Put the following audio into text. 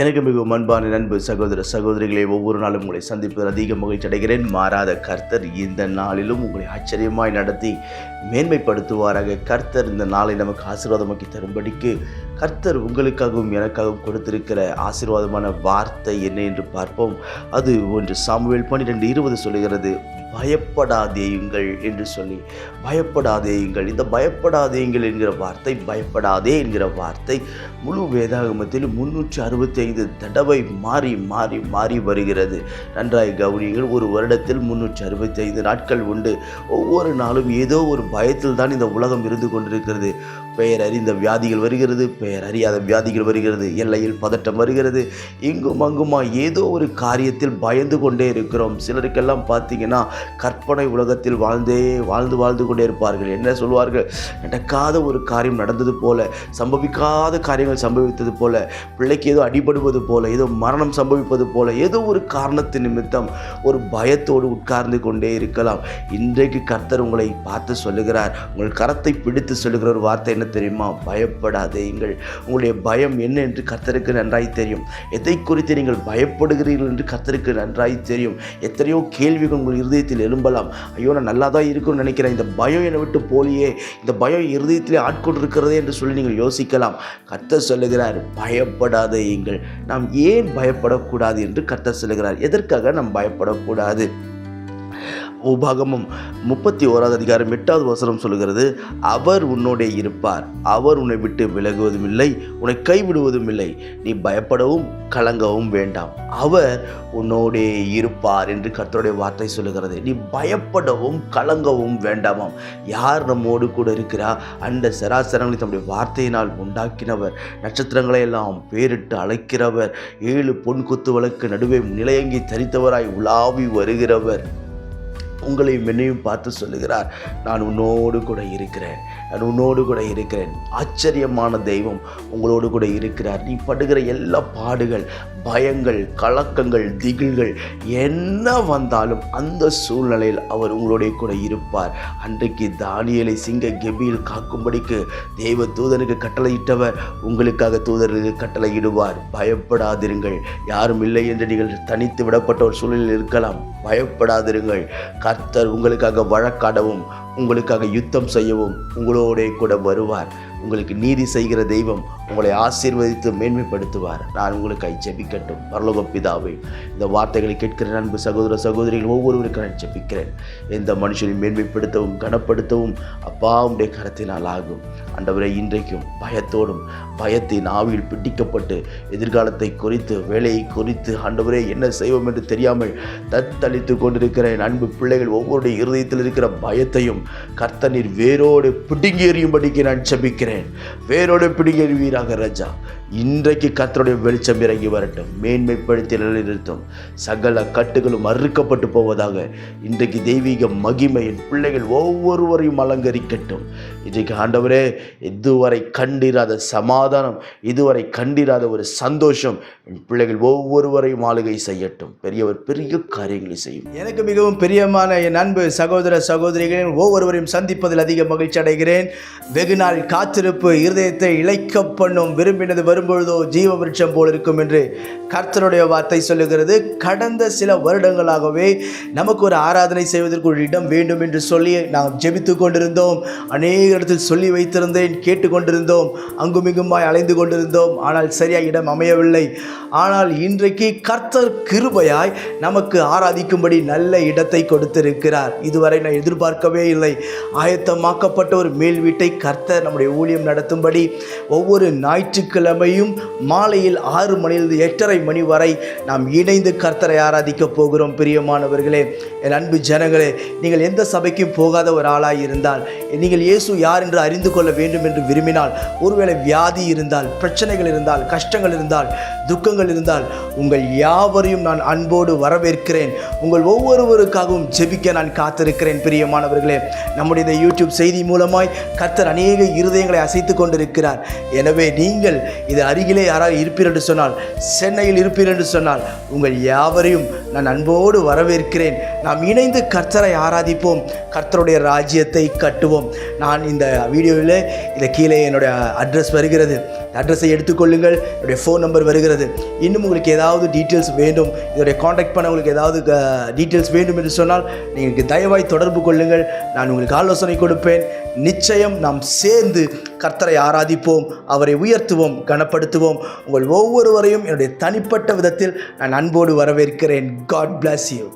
எனக்கு மிகவும் அன்பான நண்பு சகோதர சகோதரிகளை ஒவ்வொரு நாளும் உங்களை சந்திப்பதில் அதிக மகிழ்ச்சி அடைகிறேன். மாறாத கர்த்தர் இந்த நாளிலும் உங்களை ஆச்சரியமாய் நடத்தி மேன்மைப்படுத்துவாராக. கர்த்தர் இந்த நாளை நமக்கு ஆசீர்வாதமாக்கி தரும்படிக்கு கர்த்தர் உங்களுக்காகவும் எனக்காகவும் கொடுத்திருக்கிற ஆசீர்வாதமான வார்த்தை என்ன என்று பார்ப்போம். அது ஒன்று சாமுவேல் பன்னிரெண்டு இருபது சொல்லுகிறது பயப்படாதேயுங்கள் என்று சொல்லி. பயப்படாதேயுங்கள் இந்த பயப்படாதேயுங்கள் என்கிற வார்த்தை பயப்படாதே என்கிற வார்த்தை முழு வேதாகமத்தில் முன்னூற்றி அறுபத்தி ஐந்து தடவை மாறி மாறி மாறி வருகிறது. நன்றாய் கவனியுங்கள் ஒரு வருடத்தில் முன்னூற்றி அறுபத்தி ஐந்து நாட்கள் உண்டு. ஒவ்வொரு நாளும் ஏதோ ஒரு பயத்தில் தான் இந்த உலகம் இருந்து கொண்டிருக்கிறது. பெயர் அறிந்த வியாதிகள் வருகிறது பெயர் அறியாத வியாதிகள் வருகிறது எல்லையில் பதட்டம் வருகிறது. இங்கும் அங்குமா ஏதோ ஒரு காரியத்தில் பயந்து கொண்டே இருக்கிறோம். சிலருக்கெல்லாம் பார்த்தீங்கன்னா கற்பனை உலகத்தில் வாழ்ந்தே வாழ்ந்து வாழ்ந்து கொண்டே இருப்பார்கள். என்ன சொல்வார்கள்? நடக்காத ஒரு காரியம் நடந்தது போல சம்பவிக்காத காரியங்கள் சம்பவித்தது போல பிள்ளைக்கு ஏதோ அடிபடுவது போல ஏதோ மரணம் சம்பவிப்பது போல ஏதோ ஒரு காரணத்தின் நிமித்தம் ஒரு பயத்தோடு உட்கார்ந்து கொண்டே இருக்கலாம். இன்றைக்கு கர்த்தர் உங்களை பார்த்து சொல்லுகிறார். உங்கள் கரத்தை பிடித்து சொல்லுகிற ஒரு வார்த்தை என்ன தெரியுமா? பயப்படாதேங்கள் உங்களுடைய பயம் என்ன என்று கர்த்தருக்கு நன்றாய் தெரியும். எதை குறித்து நீங்கள் பயப்படுகிறீர்கள் என்று கர்த்தருக்கு நன்றாய் தெரியும். எத்தனையோ கேள்விகள் உங்கள் இருதயத்தில் எழும்பலாம். ஐயோ நான் நல்லா தான் இருக்கும்னு நினைக்கிறேன். இந்த பயம் என்னை விட்டு போலியே. இந்த பயம் இருதயத்திலே ஆட்கொண்டிருக்கிறதே என்று சொல்லி நீங்கள் யோசிக்கலாம். கர்த்தர் சொல்லுகிறார் பயப்படாதீங்கள் நாம் ஏன் பயப்படக்கூடாது என்று கர்த்தர் சொல்லுகிறார். எதற்காக நாம் பயப்படக்கூடாது? உபாகமம் முப்பத்தி ஓராவது அதிகாரம் எட்டாவது வசனம் சொல்லுகிறது அவர் உன்னோடே இருப்பார். அவர் உன்னை விட்டு விலகுவதும் இல்லை உன்னை கைவிடுவதும் இல்லை. நீ பயப்படவும் கலங்கவும் வேண்டாம். அவர் உன்னோடே இருப்பார் என்று கர்த்தருடைய வார்த்தை சொல்லுகிறது. நீ பயப்படவும் கலங்கவும் வேண்டாமாம். யார் நம்மோடு கூட இருக்கிறா? அந்த சராசரங்களை தம்முடைய வார்த்தையினால் உண்டாக்கினவர் நட்சத்திரங்களை எல்லாம் பேரிட்டு அழைக்கிறவர் ஏழு பொன் குத்து வழக்கு நடுவே நிலையங்கி தரித்தவராய் உலாவி வருகிறவர். உங்களையும் என்னையும் பார்த்து சொல்லுகிறார். நான் உன்னோடு கூட இருக்கிறேன். நான் உன்னோடு கூட இருக்கிறேன். ஆச்சரியமான தெய்வம் உங்களோடு கூட இருக்கிறார். நீ படுகிற எல்லா பாடுகள் பயங்கள் கலக்கங்கள் திகில்கள் என்ன வந்தாலும் அந்த சூழ்நிலையில் அவர் உங்களோடைய கூட இருப்பார். அன்றைக்கு தானியலை சிங்க கெபியில் காக்கும்படிக்கு தெய்வ தூதனுக்கு கட்டளையிட்டவர் உங்களுக்காக தூதருக்கு கட்டளையிடுவார். பயப்படாதிருங்கள். யாரும் இல்லை என்று நீங்கள் தனித்து விடப்பட்ட ஒரு சூழலில் இருக்கலாம். பயப்படாதிருங்கள். கர்த்தர் உங்களுக்காக வழக்காடவும் உங்களுக்காக யுத்தம் செய்யவும் உங்களோடே கூட வருவார். உங்களுக்கு நீதி செய்கிற தெய்வம் உங்களை ஆசீர்வதித்து மேன்மைப்படுத்துவார். நான் உங்களுக்கு ஜெபிக்கட்டும் பரலோக பிதாவை இந்த வார்த்தைகளை கேட்கிற நண்பு சகோதர சகோதரிகள் ஒவ்வொருவருக்கும் நான் ஜெபிக்கிறேன் எந்த மனுஷனை மேன்மைப்படுத்தவும் கனப்படுத்தவும் அப்பா உடைய கரத்தினால் ஆகும். அண்டவரை இன்றைக்கும் பயத்தோடும் பயத்தின் ஆவியில் பிடிக்கப்பட்டு எதிர்காலத்தை குறித்து வேலையை குறித்து ஆண்டவரே என்ன செய்வோம் என்று தெரியாமல் தத்தளித்து கொண்டிருக்கிற என் அன்பு பிள்ளைகள் ஒவ்வொருடைய இருதயத்தில் இருக்கிற பயத்தையும் கர்த்தனீர் வேரோடு பிடுங்கி எறியும்படிக்கு நான் ஜெபிக்கிறேன் வேரோடு பிடுங்கி எறிவீராக ராஜா. இன்றைக்கு கத்தருடைய வெளிச்சம் இறங்கி வரட்டும். மேன்மைப்படுத்தி நிலைநிறுத்தும். சகல கட்டுகளும் அறுக்கப்பட்டு போவதாக இன்றைக்கு தெய்வீக மகிமையின் பிள்ளைகள் ஒவ்வொருவரையும் அலங்கரிக்கட்டும். இன்றைக்கு ஆண்டவரே இதுவரை கண்டிராத சமாதானம் இதுவரை கண்டிராத ஒரு சந்தோஷம் என் பிள்ளைகள் ஒவ்வொருவரையும் ஆளுகை செய்யட்டும். பெரியவர் பெரிய காரியங்களை செய்யும். எனக்கு மிகவும் பிரியமான என் அன்பு சகோதர சகோதரிகளின் ஒவ்வொருவரையும் சந்திப்பதில் அதிக மகிழ்ச்சி அடைகிறேன். வெகு நாள் காத்திருப்பு இருதயத்தை இழைக்க பண்ணும் விரும்பினது வரும்பொழுதோ ஜீவ விருட்சம் போல் இருக்கும் என்று கர்த்தருடைய வார்த்தை சொல்லுகிறது. கடந்த சில வருடங்களாகவே நமக்கு ஒரு ஆராதனை செய்வதற்கு ஒரு இடம் வேண்டும் என்று சொல்லி நாம் ஜெபித்து கொண்டிருந்தோம். அநேக இடத்தில் சொல்லி வைத்திருந்தேன் கேட்டுக்கொண்டிருந்தோம் அங்குமிங்குமாய் அலைந்து கொண்டிருந்தோம். ஆனால் சரியாக இடம் அமையவில்லை. ஆனால் இன்றைக்கு கர்த்தர் கிருபையாய் நமக்கு ஆராதிக்கும்படி நல்ல இடத்தை கொடுத்திருக்கிறார். இதுவரை நான் எதிர்பார்க்கவே இல்லை. ஆயத்தமாக்கப்பட்ட ஒரு மேல் வீட்டை கர்த்தர் நம்முடைய ஊழியம் நடத்தும்படி ஒவ்வொரு ஞாயிற்றுக்கிழமையும் மாலையில் ஆறு மணியிலிருந்து எட்டரை மணி வரை நாம் இணைந்து கர்த்தரை ஆராதிக்க போகிறோம். பிரியமானவர்களே என் அன்பு ஜனங்களே நீங்கள் எந்த சபைக்கும் போகாத ஒரு ஆளாக இருந்தால் நீங்கள் இயேசு யார் என்று அறிந்து கொள்ள வேண்டும் என்று விரும்பினால் ஒருவேளை வியாதி இருந்தால் பிரச்சனைகள் இருந்தால் கஷ்டங்கள் இருந்தால் துக்கங்கள் இருந்தால் உங்கள் யாவரையும் நான் அன்போடு வரவேற்கிறேன். உங்கள் ஒவ்வொருவருக்காகவும் ஜெபிக்க நான் காத்திருக்கிறேன் பிரியமானவர்களே. நம்முடைய இந்த யூடியூப் செய்தி மூலமாய் கர்த்தர் அநேக இருதயங்களை அசைத்து கொண்டிருக்கிறார். எனவே நீங்கள் இது அருகிலே யாராவது இருப்பீர் என்று சொன்னால் சென்னையில் இருப்பீர் என்று சொன்னால் உங்கள் யாவரையும் நான் அன்போடு வரவேற்கிறேன். நாம் இணைந்து கர்த்தரை ஆராதிப்போம். கர்த்தருடைய ராஜ்யத்தை கட்டுவோம். நான் இந்த வீடியோவில் இந்த கீழே என்னுடைய அட்ரஸ் வருகிறது. அட்ரஸை எடுத்துக்கொள்ளுங்கள். என்னுடைய ஃபோன் நம்பர் வருகிறது. இன்னும் உங்களுக்கு ஏதாவது டீட்டெயில்ஸ் வேண்டும். இதோடைய காண்டாக்ட் பண்ண உங்களுக்கு ஏதாவது டீட்டெயில்ஸ் வேண்டும் என்று சொன்னால் நீங்கள் தயவாய் தொடர்பு கொள்ளுங்கள். நான் உங்களுக்கு ஆலோசனை கொடுப்பேன். நிச்சயம் நாம் சேர்ந்து கர்த்தரை ஆராதிப்போம். அவரை உயர்த்துவோம். கனப்படுத்துவோம். உங்கள் ஒவ்வொருவரையும் என்னுடைய தனிப்பட்ட விதத்தில் நான் அன்போடு வரவேற்கிறேன். God plus you